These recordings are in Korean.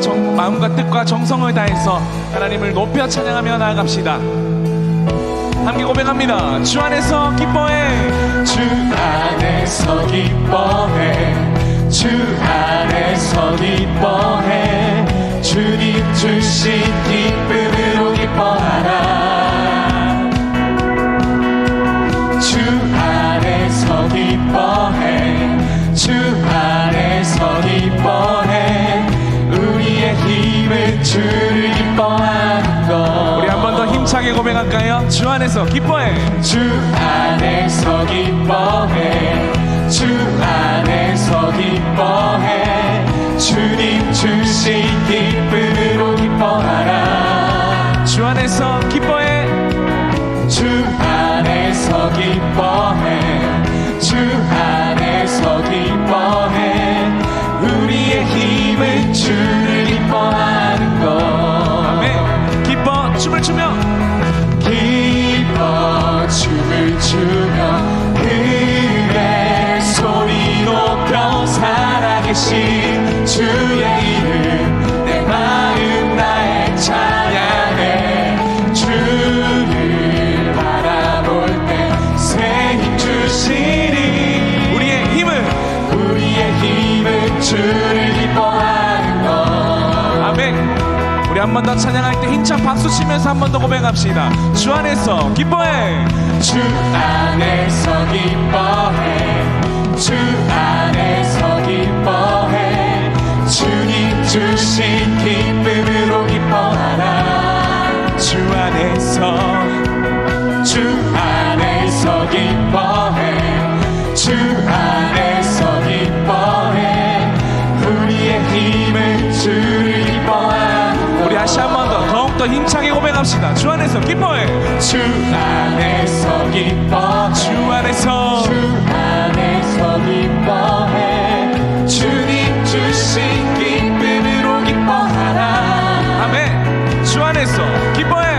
정- 마음과 뜻과 정성을 다해서 하나님을 높여 찬양하며 나아갑시다. 함께 고백합니다. 주 안에서 기뻐해. 주 안에서 기뻐해 주 안에서 기뻐해 주님 주신 기쁨으로 기뻐하라 주 안에서 기뻐해 주 주를 기뻐하는 것 우리 한 번 더 힘차게 고백할까요? 주 안에서 기뻐해. 주 안에서 기뻐해 한 번 더 찬양할 때 힘찬 박수 치면서 한 번 더 고백합시다. 주 안에서 기뻐해. 주 안에서 기뻐해 주 안에서 기뻐해 주님 주신 기쁨으로 기뻐하라 주 안에서 주 안에서 기뻐해 주 힘차게 고백합시다. 주 안에서 기뻐해. 주 안에서 기뻐해 주 안에서 주 안에서 기뻐해 주님 주신 기쁨으로 기뻐하라 아멘. 주 안에서 기뻐해.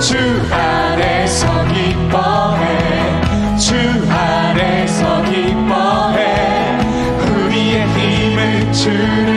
주 안에서 기뻐해 주 안에서 기뻐해 우리의 주를 기뻐하는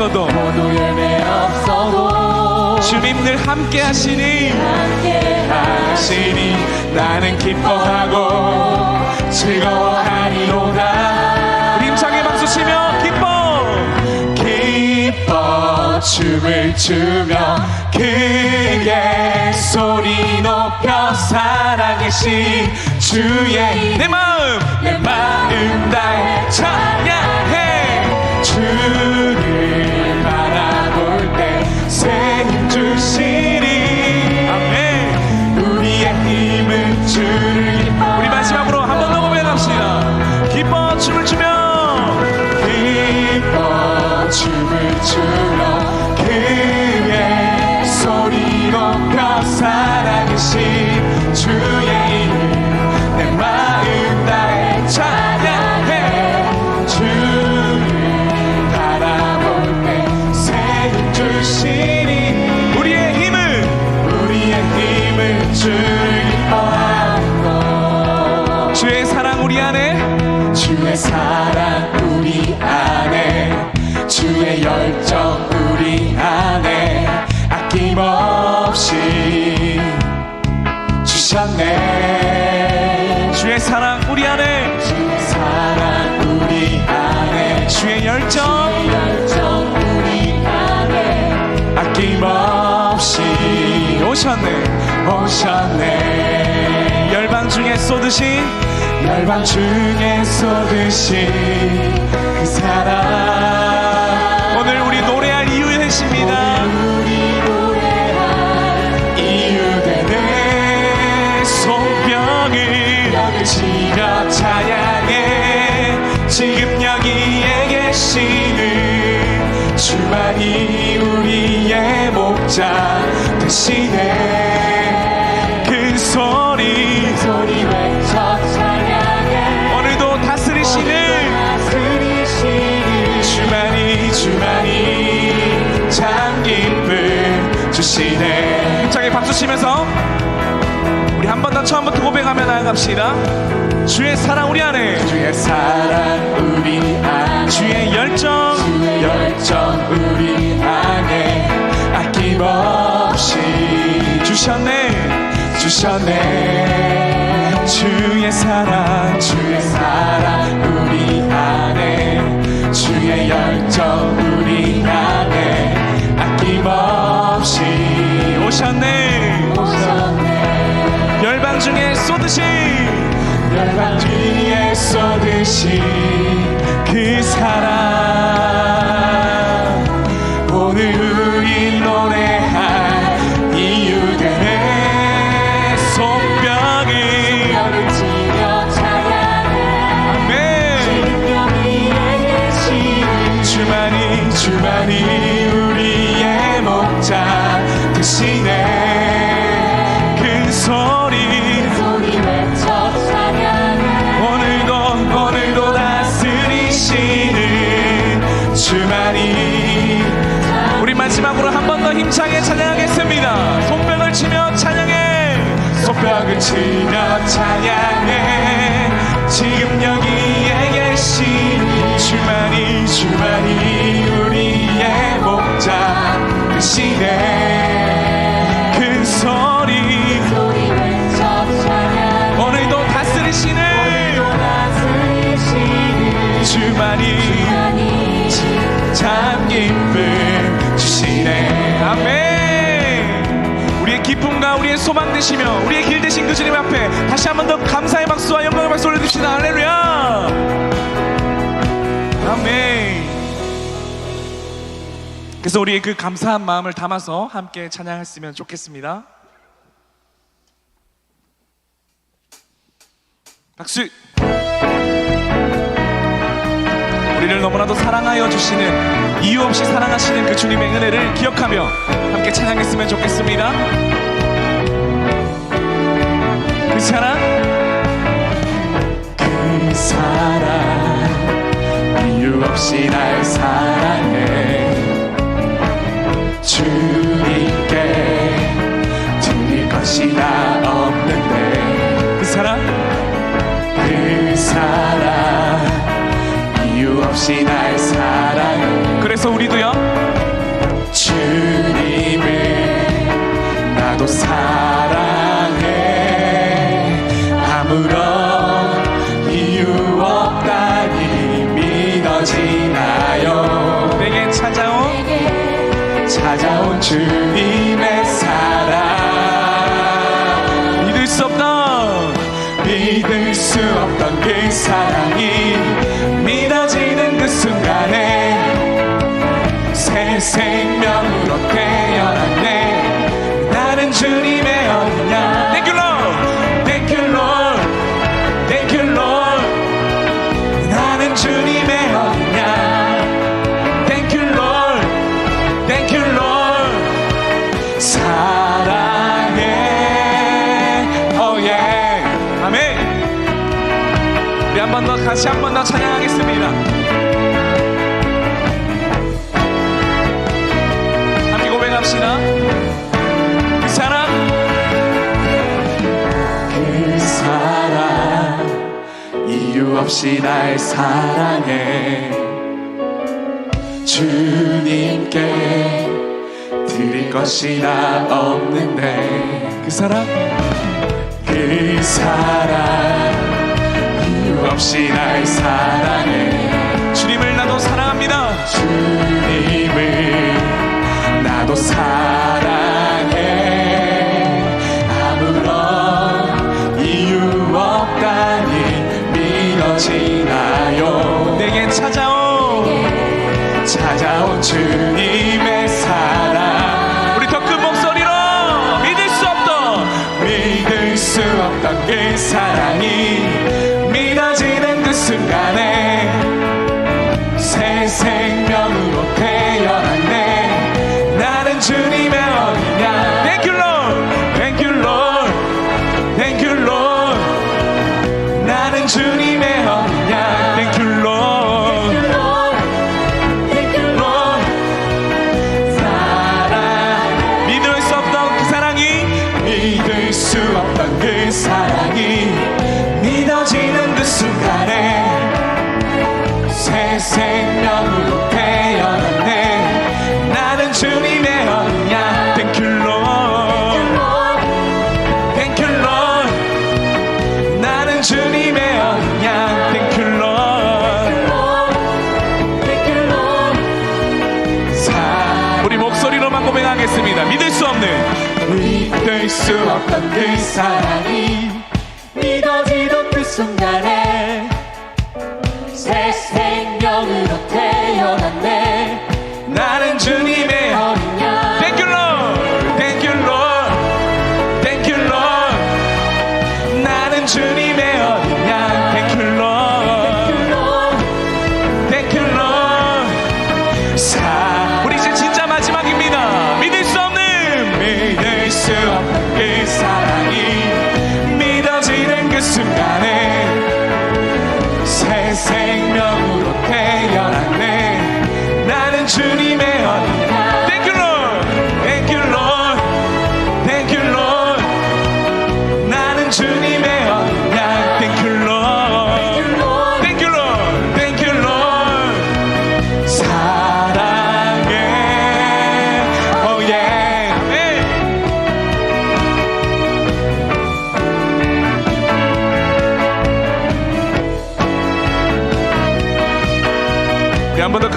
없어도 주님들 함께 하시니 나는 기뻐하고 즐거워하리로다. 우리 힘차게 박수 치며 기뻐. 기뻐 춤을 추며 그의 소리 높여 살아계신 주의 내 마음 내 마음 다해 찬양 우리 마지막으로 한 번 더 고백합시다. 기뻐 춤을 추며 기뻐 춤을 추며 그의 소리 높여 살아계신 주 주의 사랑 우리 안에 주의 열정 우리 안에 아낌없이 주셨네. 주의 사랑 우리 안에. 주의 사랑 열정. 열정 우리 안에 아낌없이 오셨네. 오셨네. 열방 중에 쏟으신 열방 중에 쏟으신 그 사랑. 오늘 우리 노래할 이유 되십니다. 우리 노래할 이유 되네 손뼉을 치며 찬양해 지금 여기에 계시는 주만이 우리의 목자 되시네 힘차게 박수 치면서 우리 한 번 더 처음부터 고백하며 나아갑시다. 주의 사랑 우리 안에. 주의 사랑 우리 안에. 주의 열정. 주의 열정 우리 안에. 아낌없이. 주셨네. 주셨네. 주의 사랑. 주의 사랑 우리 안에. 주의 열정 중에 쏟으신 열방 뒤에 쏟으신 그 사랑. 오늘 우리 노래할 이유 되네 손뼉이 벽을 치며 찬양해 아멘. 주만이 주만이 손뼉을 치며 찬양해 지금 여기에 계신 주만이 주만이 우리의 목자 되시네 큰 소리. 소리 오늘도 다스리시는 주만이 소망 되시며 우리의 길 되신 그 주님 앞에 다시 한 번 더 감사의 박수와 영광의 박수 올려드립시다. 할렐루야! 아멘. 그래서 우리의 그 감사한 마음을 담아서 함께 찬양했으면 좋겠습니다. 박수! 우리를 너무나도 사랑하여 주시는 이유 없이 사랑하시는 그 주님의 은혜를 기억하며 함께 찬양했으면 좋겠습니다. 그 사랑 그 사랑 이유 없이 날 사랑해. 주님께 드릴 것이 다 없는데. 그 사랑? 그 사랑 이유 없이 날 사랑해. 그래서 우리도요? 주님을 나도 사랑해 아무런 이유 없다니 믿어지나요? 내게 찾아온 찾아온 주님 사랑해. Oh 다시 한 번 더 찬양하겠습니다. 함께 고백합시다. 그 사랑. 그 사랑 이유 없이 날 사랑해. 주님께 드릴 것이 나 없는데. 그 사랑 그 사랑 이유 없이 날 사랑해. 주님을 나도 사랑합니다. 찾 수 없던 그 사랑이 믿어지던 그 순간에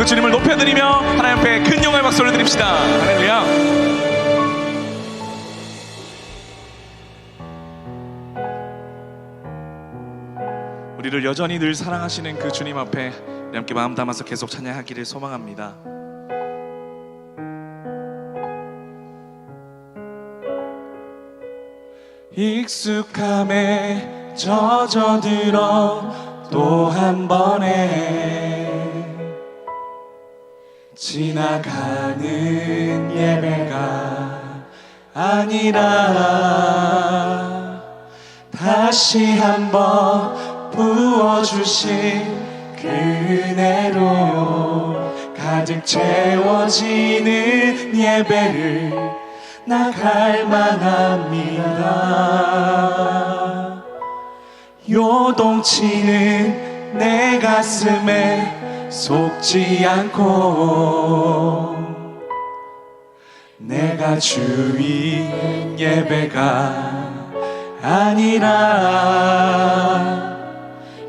그 주님을 높여드리며 하나님 앞에 큰 영광의 박수 올려드립시다. 할렐루야. 우리를 여전히 늘 사랑하시는 그 주님 앞에 함께 마음 담아서 계속 찬양하기를 소망합니다. 익숙함에 젖어들어 또 한 번에 지나가는 예배가 아니라 다시 한번 부어주신 그 은혜로 가득 채워지는 예배를 나갈 만합니다. 요동치는 내 가슴에 속지 않고 내가 주인 예배가 아니라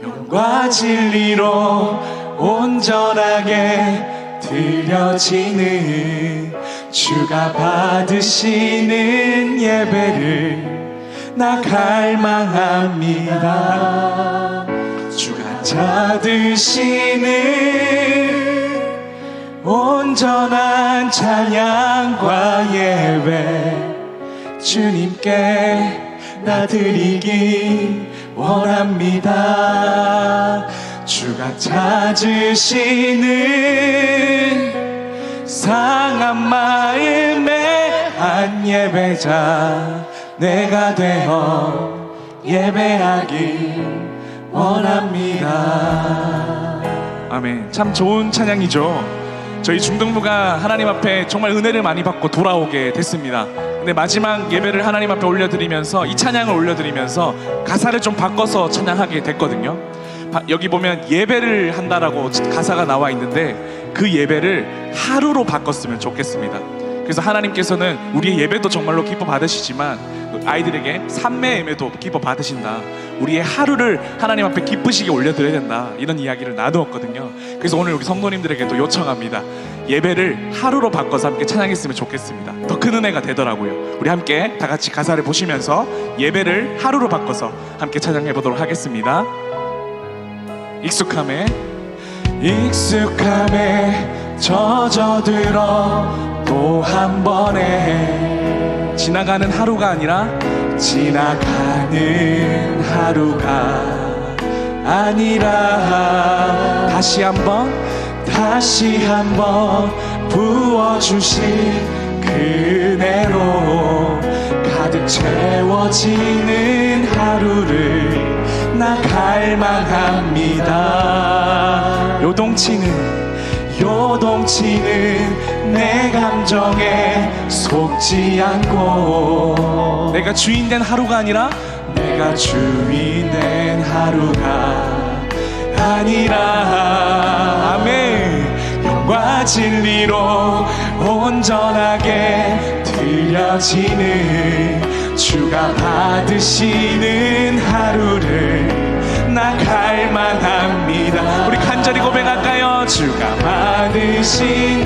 영과 진리로 온전하게 드려지는 주가 받으시는 예배를 나 갈망합니다 찾으시는 온전한 찬양과 예배. 주님께 나 드리기 원합니다. 주가 찾으시는 상한 마음의 한 예배자 내가 되어 예배하기 원합니다 아멘. 참 좋은 찬양이죠. 저희 중등부가 하나님 앞에 정말 은혜를 많이 받고 돌아오게 됐습니다. 근데 마지막 예배를 하나님 앞에 올려드리면서 이 찬양을 올려드리면서 가사를 좀 바꿔서 찬양하게 됐거든요. 바- 여기 보면 예배를 한다라고 가사가 나와 있는데 그 예배를 하루로 바꿨으면 좋겠습니다. 그래서 하나님께서는 우리의 예배도 정말로 기뻐 받으시지만 아이들에게 삶의 예배도 기뻐 받으신다. 우리의 하루를 하나님 앞에 기쁘시게 올려드려야 된다. 이런 이야기를 나누었거든요. 그래서 오늘 우리 성도님들에게도 요청합니다. 예배를 하루로 바꿔서 함께 찬양했으면 좋겠습니다. 더 큰 은혜가 되더라고요. 우리 함께 다 같이 가사를 보시면서 예배를 하루로 바꿔서 함께 찬양해 보도록 하겠습니다. 익숙함에 익숙함에 젖어들어 또 한 번에 지나가는 하루가 아니라 지나가는 하루가 아니라. 다시 한번 다시 한번 부어주신 그네로 가득 채워지는 하루를 나 갈망합니다. 요동치는 요동치는 내 감정에 속지 않고 내가 주인 된 하루가 아니라 내가 주인 된 하루가 아니라. 아멘. 영과 진리로 온전하게 드려지는 주가 받으시는 하루를 나 갈망합니다. 우리 간절히 고백할까요? 주가 받으시는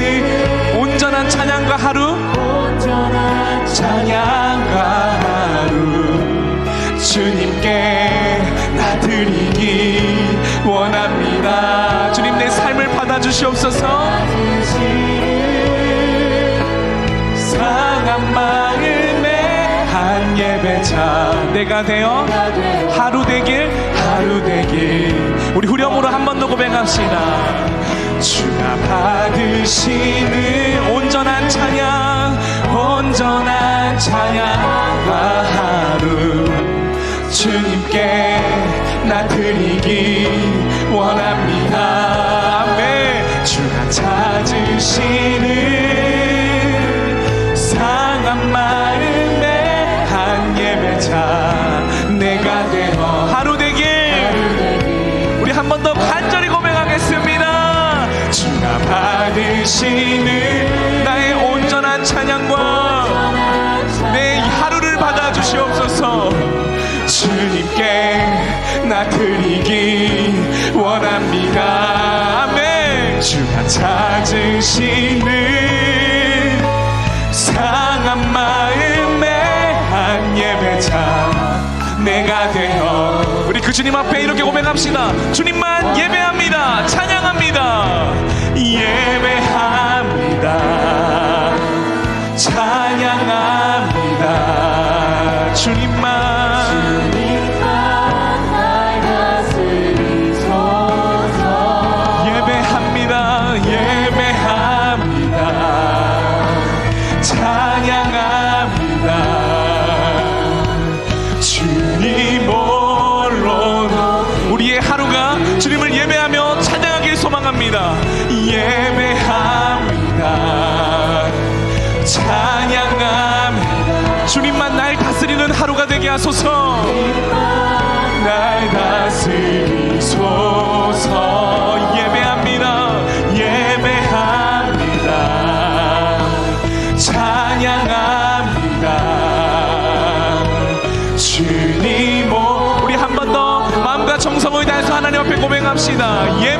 온전한 찬양과 하루. 온전한 찬양과 하루. 주님께 나 드리기 원합니다. 주님 내 삶을 받아주시옵소서 예배자 내가 되어 하루 되길 하루 되길. 우리 후렴으로 한 번 더 고백합시다. 주가 받으시는 온전한 찬양 온전한 찬양과 하루 주님께 나 드리기 원합니다. 주가 찾으시는 자 내가 되어 하루 되길. 우리 한 번 더 간절히 고백하겠습니다. 주가 받으시는 나의 온전한 찬양과 내 하루를 받아주시옵소서. 주님께 나 드리기 원합니다. 아멘. 주가 찾으시는 내가 되어. 우리 그 주님 앞에 이렇게 고백합시다. 주님만 예배합니다. 찬양합니다. 예배합니다. 찬양합니다. 주님 하소서. 날 다스리소서. 예배합니다. 예배합니다. 찬양합니다. 주님 오 우리 한 번 더 마음과 정성을 다해서 하나님 앞에 고백합시다. 예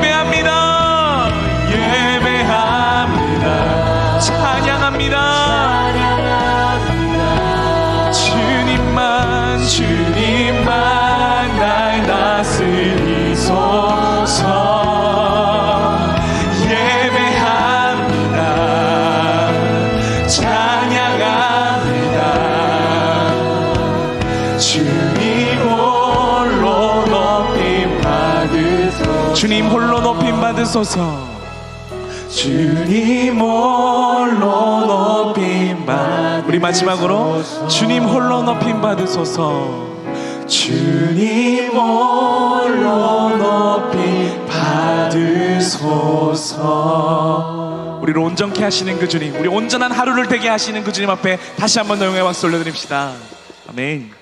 주님 홀로 높임 받으소서. 주님 홀로 높임 받으소서. 우리 마지막으로 주님 홀로 높임 받으소서. 주님 홀로 높임 받으소서. 우리를 온전케 하시는 그 주님 우리 온전한 하루를 되게 하시는 그 주님 앞에 다시 한번더 영광의 박수 올려드립시다. 아멘